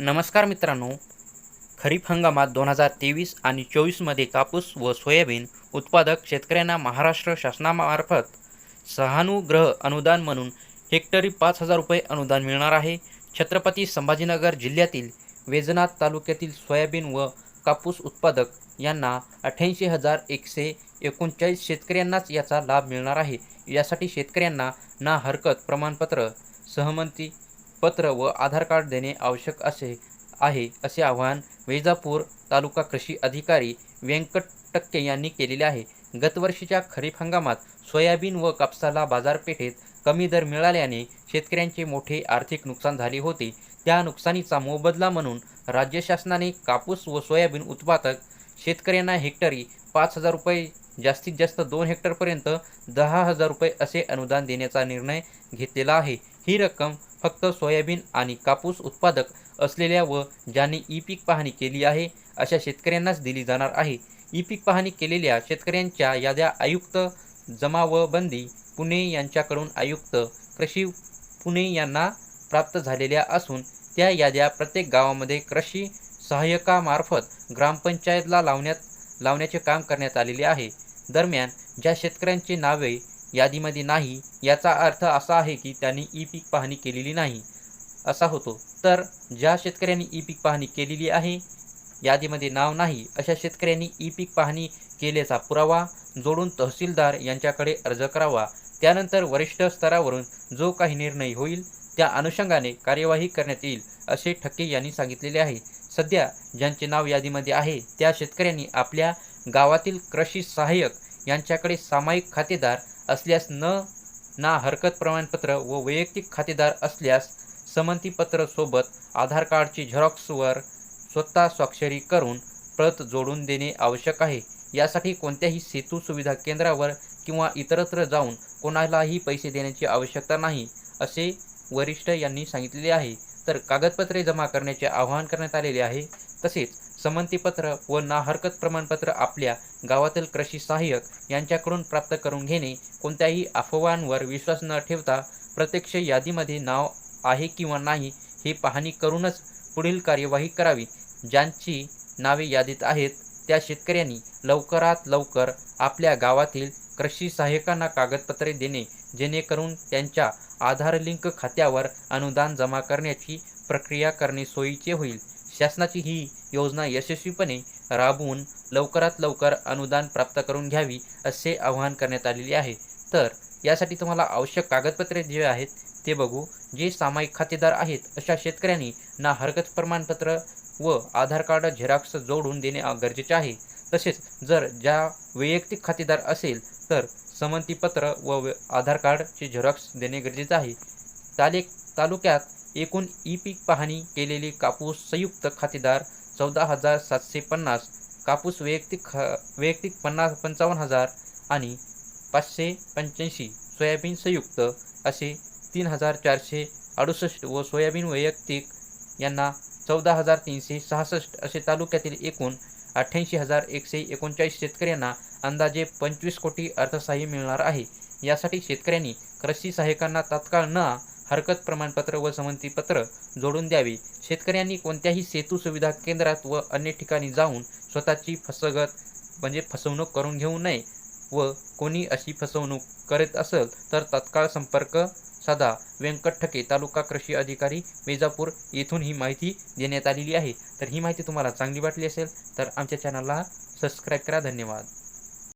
नमस्कार मित्रांनो. खरीप हंगामात दोन हजार तेवीस आणि चोवीसमध्ये कापूस व सोयाबीन उत्पादक शेतकऱ्यांना महाराष्ट्र शासनामार्फत सहानुग्रह अनुदान म्हणून हेक्टरी पाच हजार रुपये अनुदान मिळणार आहे. छत्रपती संभाजीनगर जिल्ह्यातील वेजनाथ तालुक्यातील सोयाबीन व कापूस उत्पादक यांना अठ्ठ्याऐंशी हजार एकशे एकोणचाळीस शेतकऱ्यांनाच याचा लाभ मिळणार आहे. यासाठी शेतकऱ्यांना ना हरकत प्रमाणपत्र सहमती पत्र व आधार कार्ड देणे आवश्यक असे आहे असे आवाहन वैजापूर तालुका कृषी अधिकारी व्यंकट टक्के यांनी केलेले आहे. गतवर्षीच्या खरीप हंगामात सोयाबीन व कापसाला बाजारपेठेत कमी दर मिळाल्याने शेतकऱ्यांचे मोठे आर्थिक नुकसान झाले होते. त्या नुकसानीचा मोबदला म्हणून राज्य शासनाने कापूस व सोयाबीन उत्पादक शेतकऱ्यांना हेक्टरी पाच हजार रुपये जास्तीत जास्त दोन हेक्टरपर्यंत दहा हजार रुपये असे अनुदान देण्याचा निर्णय घेतलेला आहे. ही रक्कम फक्त सोयाबीन आणि कापूस उत्पादक असलेल्या व ज्यांनी ई पीक पाहणी केली आहे अशा शेतकऱ्यांनाच दिली जाणार आहे. ई पीक पाहणी केलेल्या शेतकऱ्यांच्या याद्या आयुक्त जमा व बंदी पुणे यांच्याकडून आयुक्त कृषी पुणे यांना प्राप्त झालेल्या असून त्या याद्या प्रत्येक गावामध्ये कृषी सहाय्यकामार्फत ग्रामपंचायतला लावण्यात लावण्याचे काम करण्यात आलेले आहे. दरम्यान ज्या शेतकऱ्यांची नावे यादीमध्ये नाही याचा अर्थ असा आहे की त्यांनी ई पीक पाहणी केलेली नाही असा होतो. तर ज्या शेतकऱ्यांनी ई पीक पाहणी केलेली आहे यादीमध्ये नाव नाही अशा शेतकऱ्यांनी ई पीक पाहणी केल्याचा पुरावा जोडून तहसीलदार यांच्याकडे अर्ज करावा. त्यानंतर वरिष्ठ स्तरावरून जो काही निर्णय होईल त्या अनुषंगाने कार्यवाही करण्यात येईल असे ठक्के यांनी सांगितलेले आहे. सध्या ज्यांचे नाव यादीमध्ये आहे त्या शेतकऱ्यांनी आपल्या गावातील कृषी सहाय्यक यांच्याकडे सामायिक खातेदार असल्यास न ना हरकत प्रमाणपत्र व वैयक्तिक खातेदार असल्यास संमतीपत्रसोबत आधार कार्डची झेरॉक्सवर स्वतः स्वाक्षरी करून प्रत जोडून देणे आवश्यक आहे. यासाठी कोणत्याही सेतू सुविधा केंद्रावर किंवा इतरत्र जाऊन कोणालाही पैसे देण्याची आवश्यकता नाही असे वरिष्ठ यांनी सांगितले आहे. तर कागदपत्रे जमा करण्याचे आवाहन करण्यात आलेले आहे. तसेच संमतीपत्र व ना हरकत प्रमाणपत्र आपल्या गावातील कृषी सहाय्यक यांच्याकडून प्राप्त करून घेणे कोणत्याही अफवांवर विश्वास न ठेवता प्रत्यक्ष यादीमध्ये नाव आहे किंवा नाही हे पाहणी करूनच पुढील कार्यवाही करावी. ज्यांची नावे यादीत आहेत त्या शेतकऱ्यांनी लवकरात लवकर आपल्या गावातील कृषी सहाय्यकांना कागदपत्रे देणे जेणेकरून त्यांच्या आधार लिंक खात्यावर अनुदान जमा करण्याची प्रक्रिया करणे सोयीचे होईल. शासनाची ही योजना यशस्वीपणे राबवून लवकरात लवकर अनुदान प्राप्त करून घ्यावी असे आवाहन करण्यात आलेले आहे. तर यासाठी तुम्हाला आवश्यक कागदपत्रे जे आहेत ते बघू. जे सामायिक खातेदार आहेत अशा शेतकऱ्यांनी ना हरकत प्रमाणपत्र व आधार कार्ड झेरॉक्स जोडून देणे गरजेचे आहे. तसेच जर ज्या वैयक्तिक खातेदार असेल तर संमतीपत्र व आधार कार्डचे झेरॉक्स देणे गरजेचे आहे. ताले तालुक्यात एकूण ई पीक पाहणी केलेली कापूस संयुक्त खातेदार चौदा हजार सातशे पन्नास कापूस वैयक्तिक ख वैयक्तिक पन्नास पंचावन्न हजार आणि पाचशे पंच्याऐंशी सोयाबीन संयुक्त असे तीन हजार चारशे अडुसष्ट व सोयाबीन वैयक्तिक यांना चौदा हजार तीनशे सहासष्ट असे तालुक्यातील एकूण अठ्ठ्याऐंशी हजार एकशे एकोणचाळीस शेतकऱ्यांना अंदाजे पंचवीस कोटी अर्थसहाय्य मिळणार आहे. यासाठी शेतकऱ्यांनी कृषी सहाय्यकांना तात्काळ न हरकत प्रमाणपत्र व संमतीपत्र जोडून द्यावे. शेतकऱ्यांनी कोणत्याही सेतू सुविधा केंद्रात व अन्य ठिकाणी जाऊन स्वतःची फसगत म्हणजे फसवणूक करून घेऊ नये व कोणी अशी फसवणूक करत असेल तर तत्काळ संपर्क सदा व्यंकट ठके तालुका कृषी अधिकारी विजापूर येथून ही माहिती देण्यात आलेली आहे. तर ही माहिती तुम्हाला चांगली वाटली असेल तर आमच्या चॅनलला सबस्क्राईब करा. धन्यवाद.